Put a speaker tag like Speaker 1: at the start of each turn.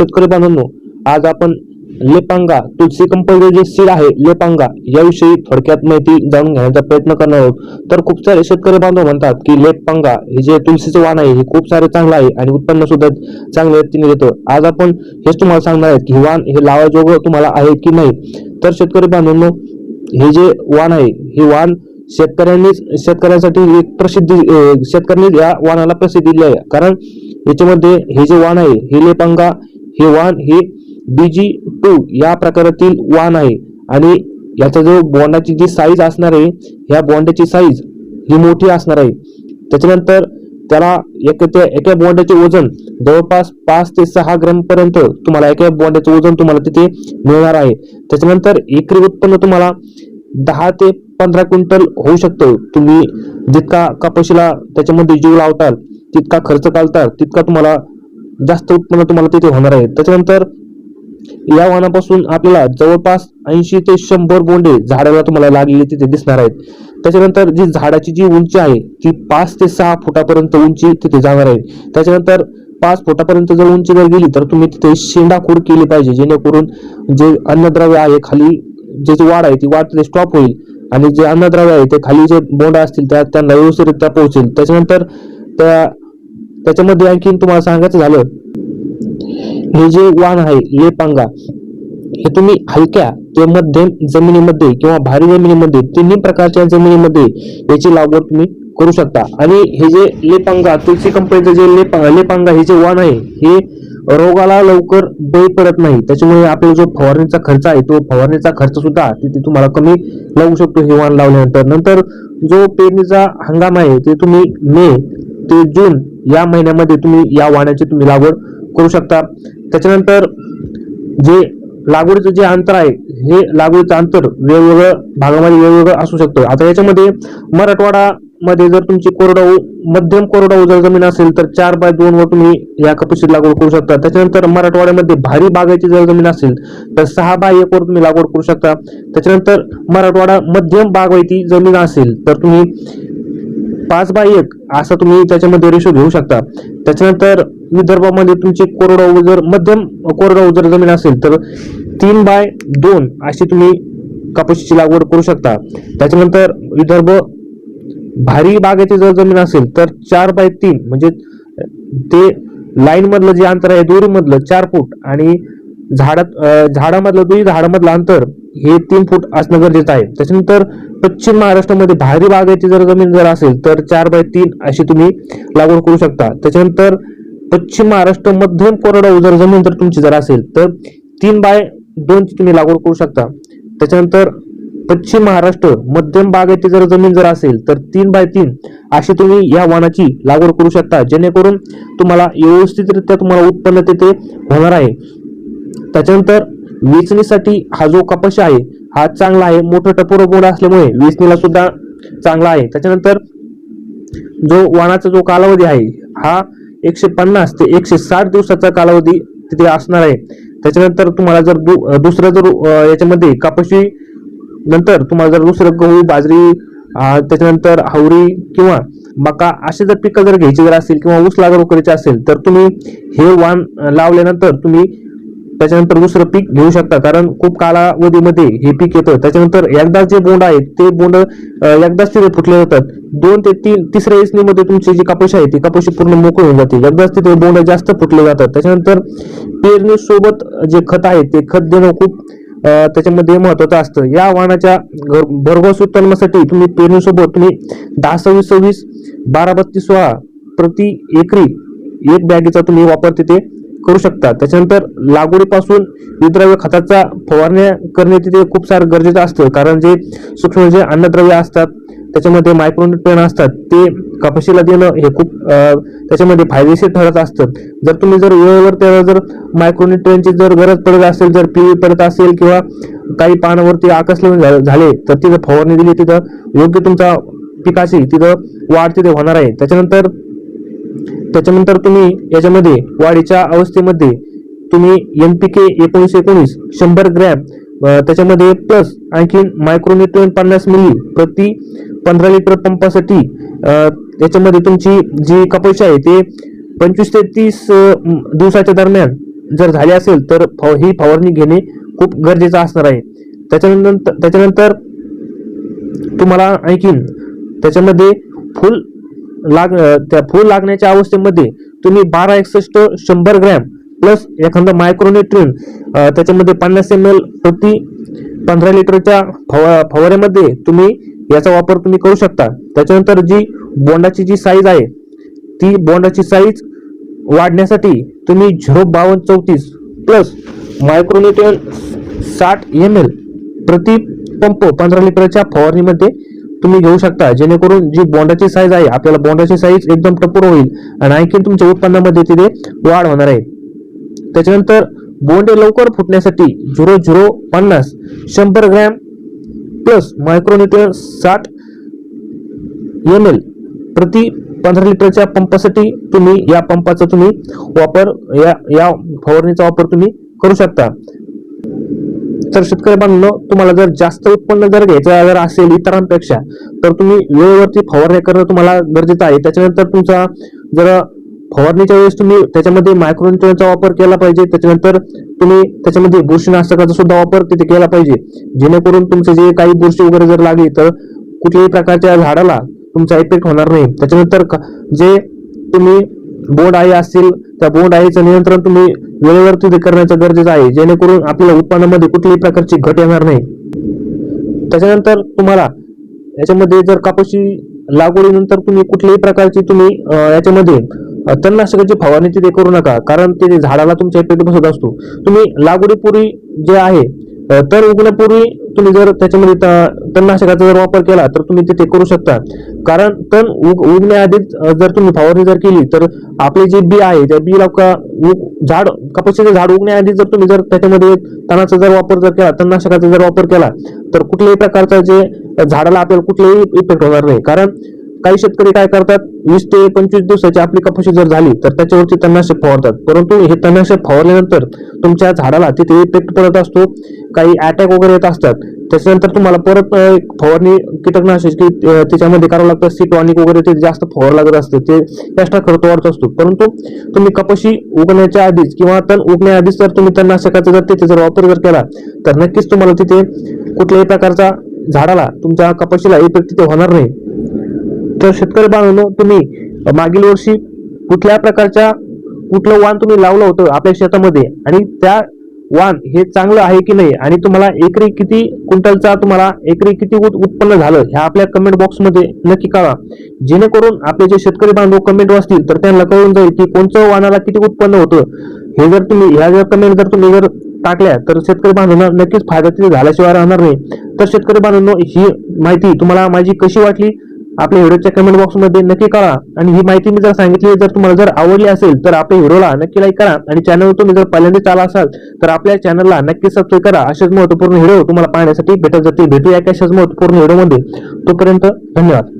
Speaker 1: शेतकरी बांधवांनो आज आपण लेपांगा तुलसी कंपनीचे जे सीड आहे लेपांगा याविषयी थोडक्यात माहिती जाणून घेण्याचा प्रयत्न करणार आहोत. तर खूप सारे शेतकरी बांधव म्हणतात की लेपांगा हे जे तुलसीचं वाण आहे हे खूप सारे चांगलं आहे आणि उत्पन्न सुद्धा चांगल्या रीतीने देतं. आज आपण हेच तुम्हाला सांगणार आहेत की वाण हे लावाजोगं तुम्हाला आहे की नाही. तर शेतकरी बांधवांनो हे जे वाण आहे हे वाण शेतकऱ्यांनीच शेतकऱ्यांसाठी एक प्रसिद्धी शेतकऱ्यांनी या वाणाला प्रसिद्धी दिली आहे. कारण याच्यामध्ये हे जे वाण आहे हे लेपांगा हे वाहन हे बीजी टू या प्रकारातील वाहन आहे. आणि याचा जो बॉन्डाची जी साईज असणार आहे ह्या बॉन्डाची साईज ही मोठी असणार आहे. त्याच्यानंतर त्याला एक त्या एका बॉन्डाचे वजन जवळपास पाच ते सहा ग्रॅम पर्यंत तुम्हाला एका बॉन्डाचे वजन तुम्हाला तिथे मिळणार आहे. त्याच्यानंतर एकरी उत्पन्न तुम्हाला दहा ते पंधरा क्विंटल होऊ शकतो. तुम्ही जितका कपाशीला त्याच्यामध्ये जीव लावताल तितका खर्च घालताल तितका तुम्हाला जास्त उत्पन्न तुम्हाला तिथे होणार आहे. त्याच्यानंतर या वाहनापासून आपल्याला जवळपास ऐंशी ते शंभर बोंडे झाडाला तुम्हाला लागलेले तिथे दिसणार आहेत. त्याच्यानंतर जी झाडाची जी उंची आहे ती पाच ते सहा फुटापर्यंत उंची तिथे जाणार आहे. त्याच्यानंतर पाच फुटापर्यंत जर उंची जर गेली तर तुम्ही तिथे शेंडाखोड केली पाहिजे जेणेकरून जे अन्नद्रव्य आहे खाली जे जी वाढ आहे ती वाढ तिथे स्टॉप होईल. आणि जे अन्नद्रव्य आहे ते खाली जे बोंड असतील त्या त्यांना व्यवस्थितरित्या पोहोचेल. त्याच्यानंतर त्या त्याच्यामध्ये आणखीन तुम्हाला सांगायचं झालं हे जे वाण आहे लेपांगा हे तुम्ही हलक्या ते मध्यम जमिनीमध्ये किंवा भारी जमिनीमध्ये तिन्ही प्रकारच्या जमिनीमध्ये याची लागवड तुम्ही करू शकता. आणि हे जे लेपांगा तुलसी कंपनीचं जे लेप लेपांगा हे जे वाण आहे हे रोगाला लवकर बळी पडत नाही. त्याच्यामुळे आपला जो फवारणीचा खर्च आहे तो फवारणीचा खर्च सुद्धा तिथे तुम्हाला कमी लागू शकतो हे वाण लावल्यानंतर. नंतर जो पेरणीचा हंगाम आहे ते तुम्ही मे ते जून या महिन्यामध्ये तुम्ही या वाण्याची तुम्ही लागवड करू शकता. त्याच्यानंतर जे लागवडीचं जे अंतर आहे हे लागवडीचं अंतर वेगवेगळ्या भागामध्ये वेगवेगळं असू शकतं. आता याच्यामध्ये मराठवाडा मध्ये जर तुमची कोरडाऊ मध्यम कोरडाऊ जर जमीन असेल तर चार बाय दोन वर तुम्ही या कपाशीची लागवड करू शकता. त्याच्यानंतर मराठवाड्यामध्ये भारी बागायची जर जमीन असेल तर सहा बाय एक वर तुम्ही लागवड करू शकता. त्याच्यानंतर मराठवाडा मध्यम बागायती जमीन असेल तर तुम्ही पाच बाय एक असा तुम्ही त्याच्यामध्ये रेशो घेऊ शकता. त्याच्यानंतर विदर्भामध्ये तुमची कोरडाऊ जर मध्यम कोरडाऊ जर जमीन असेल तर तीन बाय दोन अशी तुम्ही कापूशीची लागवड करू शकता. त्याच्यानंतर विदर्भ भारी बागेची जर जमीन असेल तर चार बाय तीन म्हणजे ते लाईन मधलं जे अंतर आहे दोरी मधलं चार फूट आणि झाडात झाडामधलं दोन्ही झाडामधलं अंतर हे तीन फूट असणं गरजेचं आहे. त्याच्यानंतर पश्चिम महाराष्ट्रामध्ये भारी बागायची जर जमीन जर असेल तर चार बाय तीन अशी तुम्ही लागवड करू शकता. त्याच्यानंतर पश्चिम महाराष्ट्र मध्यम कोरडाऊ जर जमीन जर तुमची जर असेल तर तीन बाय दोनची तुम्ही लागवड करू शकता. त्याच्यानंतर पश्चिम महाराष्ट्र मध्यम बागायती जर जमीन जर असेल तर तीन बाय तीन अशी तुम्ही या वाणाची लागवड करू शकता. जेणेकरून तुम्हाला व्यवस्थितरित्या तुम्हाला उत्पन्न तिथे होणार आहे. त्याच्यानंतर वेचणीसाठी हा जो कपाश आहे हा चांगला आहे. मोठं टपोर गोड असल्यामुळे वेचणीला सुद्धा चांगला आहे. त्याच्यानंतर जो वाणाचा जो कालावधी आहे हा एकशे पन्नास ते एकशे साठ दिवसाचा कालावधी तिथे असणार आहे. त्याच्यानंतर तुम्हाला जर दु, दुसरं जर याच्यामध्ये कापशी नंतर तुम्हाला जर दुसरं गहू बाजरी त्याच्यानंतर हावरी किंवा मका असे जर पिकं जर घ्यायची जर असेल किंवा ऊस लागवड करायची असेल तर तुम्ही हे वाण लावल्यानंतर तुम्ही त्याच्यानंतर दुसरं पीक घेऊ शकता. कारण खूप कालावधीमध्ये हे पीक येतं. त्याच्यानंतर एकदाच जे बोंड आहेत ते बोंड एकदाच तिथे फुटले जातात. दोन ते तीन तिसऱ्या इसनीमध्ये तुमची जी कापूस आहे ती कापूशी पूर्ण मोकळी होऊन जाते. एकदाच तिथे बोंड जास्त फुटले जातात. त्याच्यानंतर पेरणी सोबत जे खत आहे ते खत देणं खूप त्याच्यामध्ये महत्वाचं असतं. या वाहनाच्या भरघोस उत्पन्नासाठी तुम्ही पेरणीसोबत तुम्ही दहा सव्वीस सव्वीस बारा बत्तीस सोळा प्रति एकरी एक बॅगेचा तुम्ही वापर तिथे करू शकता त्याच्यानंतर लागवडीपासून विद्रव्य खताचा फवारण्या करणे तिथे खूप सारं गरजेचं असतं. कारण जे सूक्ष्म जे अन्नद्रव्य असतात त्याच्यामध्ये मायक्रोन्युट्रियन असतात ते कपाशीला देणं हे खूप त्याच्यामध्ये फायदेशीर ठरत असतं. जर तुम्ही जर वेळेवर त्याला जर मायक्रोन्युट्रियनची जर गरज पडत असेल जर पिळी पडत असेल किंवा काही पानावरती आकसले झाले तर तिथं फवारणी दिली तिथं योग्य तुमचा पिकाची तिथं वाढ तिथे होणार आहे. त्याच्यानंतर त्याच्यानंतर तुम्ही याच्यामध्ये वाढीच्या अवस्थेमध्ये तुम्ही एन पी के एकोणीस एकोणीस शंभर ग्रॅम त्याच्यामध्ये प्लस आणखीन मायक्रोन्युट्रियन पन्नास मिली प्रति पंधरा लिटर पंपासाठी त्याच्यामध्ये याच्यामध्ये तुमची जी कपाशी आहे ते पंचवीस ते तीस दिवसाच्या दरम्यान जर झाली असेल तर फव- ही फवारणी घेणे खूप गरजेचं असणार आहे. त्याच्यानंतर त्याच्यानंतर तुम्हाला आणखीन त्याच्यामध्ये फुल लाग त्या फूल लागण्याच्या अवस्थेमध्ये तुम्ही बारा एकसष्ट शंभर ग्रॅम प्लस एखादा मायक्रोन्युट्रिन त्याच्यामध्ये पन्नास एम एल प्रति पंधरा लिटरच्या फवा फवाऱ्यामध्ये तुम्ही याचा वापर तुम्ही करू शकता. त्याच्यानंतर जी बोंडाची जी साईज आहे ती बोंडाची साईज वाढण्यासाठी तुम्ही झिरो बावन्न चौतीस प्लस मायक्रोन्युट्रिन साठ एम एल प्रति पंप पंधरा लिटरच्या फवारणीमध्ये तुम्ही घेऊ शकता. जेणेकरून जी बोंडाची साईज आहे आपल्याला बोंडाची साईज एकदम टपूर होईल आणि आणखी तुमच्या उत्पन्नामध्ये तिथे वाढ होणार आहे. त्याच्यानंतर बोंडे लवकर फुटण्यासाठी झिरो झिरो पन्नास शंभर ग्रॅम प्लस मायक्रोन्युट्रिन साठ एम एल प्रति पंधरा लिटरच्या पंपासाठी तुम्ही या पंपाचा तुम्ही वापर या या फवारणीचा वापर तुम्ही करू शकता. तर शेतकरी बांधवांनो तुम्हाला जर जास्त उत्पन्न जर घ्यायचं जर असेल इतरांपेक्षा तर तुम्ही वेळेवरती फवारणी करणं तुम्हाला गरजेचं आहे. त्याच्यानंतर तुमचा जर फवारणीच्या वेळेस तुम्ही त्याच्यामध्ये मायक्रोनचा वापर केला पाहिजे त्याच्यानंतर तुम्ही त्याच्यामध्ये बुरशीनाशकाचा सुद्धा वापर तिथे केला पाहिजे. जेणेकरून तुमचे जे काही बुरशी वगैरे जर लागली तर कुठल्याही प्रकारच्या झाडाला तुमचा इफेक्ट होणार नाही. त्याच्यानंतर जे तुम्ही बोंड आई असतील त्या बोंड आईचं नियंत्रण तुम्ही वेळेवरती तिथे करण्याचं गरजेचं आहे. जेणेकरून आपल्या उत्पन्नामध्ये कुठल्याही प्रकारची घट येणार नाही. त्याच्यानंतर तुम्हाला याच्यामध्ये जर कापूसी लागवडीनंतर तुम्ही कुठल्याही प्रकारची तुम्ही याच्यामध्ये तणनाशकाची फवारणी तिथे करू नका. कारण ते झाडाला तुमच्या इफेक्ट बसत असतो. तुम्ही लागवडीपूर्वी जे आहे तर उगण्यापूर्वी तुम्ही जर त्याच्यामध्ये त- तणनाशकाचा जर वापर केला तर तुम्ही तिथे करू शकता. कारण तण उग उगण्याआधीच जर तुम्ही फवारणी जर केली तर आपले जे बी आहे त्या बीला का उग- झाड कपाशीचे झाड उगण्याआधी जर तुम्ही जर त्याच्यामध्ये तणाचा जर वापर जर केला तणनाशकाचा जर वापर केला तर कुठल्याही प्रकारचा जे झाडाला आपल्याला कुठलेही इफेक्ट होणार नाही. कारण काही शेतकरी काय करतात वीस ते पंचवीस दिवसाची आपली कपाशी जर झाली तर त्याच्यावरती तणनाशक फवारतात. परंतु हे तणनाशक फवारल्यानंतर तुमच्या झाडाला तिथे इफेक्ट पडत असतो काही अटॅक वगैरे येत असतात. त्याच्यानंतर तुम्हाला परत एक फवारणी कीटकनाशक की त्याच्यामध्ये करावं लागतं सी टॉनिक वगैरे ते जास्त फवार लागत असते ते एक्स्ट्रा खर्च वाढत असतो. परंतु तुम्ही कपाशी उगण्याच्या आधीच किंवा तण उगण्याआधीच जर तुम्ही तणनाशकाचा जर तिथे जर वापर जर केला तर नक्कीच तुम्हाला तिथे कुठल्याही प्रकारचा झाडाला तुमच्या कपाशीला इफेक्ट तिथे होणार नाही. तर शेतकरी बांधवांनो तुम्ही मागील वर्षी कुठल्या प्रकारच्या कुठलं वाण तुम्ही लावलं होतं आपल्या शेतामध्ये? आणि त्या वाण हे चांगलं आहे की नाही? आणि तुम्हाला एकरी किती क्विंटलचा तुम्हाला एकरी किती उत्पन्न झालं? ह्या आपल्या कमेंट बॉक्समध्ये नक्की कळा जेणेकरून आपले जे शेतकरी बांधव कमेंट वाचतील तर त्यांना कळून जाईल की कोणतं वाणाला किती उत्पन्न होतं. हे जर तुम्ही ह्या जर कमेंट जर तुम्ही जर टाकल्या तर शेतकरी बांधवांना नक्कीच फायदा तिथे झाल्याशिवाय राहणार नाही. तर शेतकरी बांधवांनो ही माहिती तुम्हाला माझी कशी वाटली? आपल्या व्हिडिओच्या कमेंट बॉक्समध्ये नक्की कळा. आणि ही माहिती मी जर सांगितली जर तुम्हाला जर आवडली असेल तर आपल्या व्हिडिओला नक्की लाईक करा. आणि चॅनलवर तुम्ही जर पहिल्यांदा आला असाल तर आपल्या चॅनलला नक्की सबस्क्राईब करा. असेच महत्त्वपूर्ण व्हिडिओ तुम्हाला पाहण्यासाठी भेटत जातील. भेटूया एका अशाच महत्त्वपूर्ण व्हिडिओमध्ये तोपर्यंत धन्यवाद.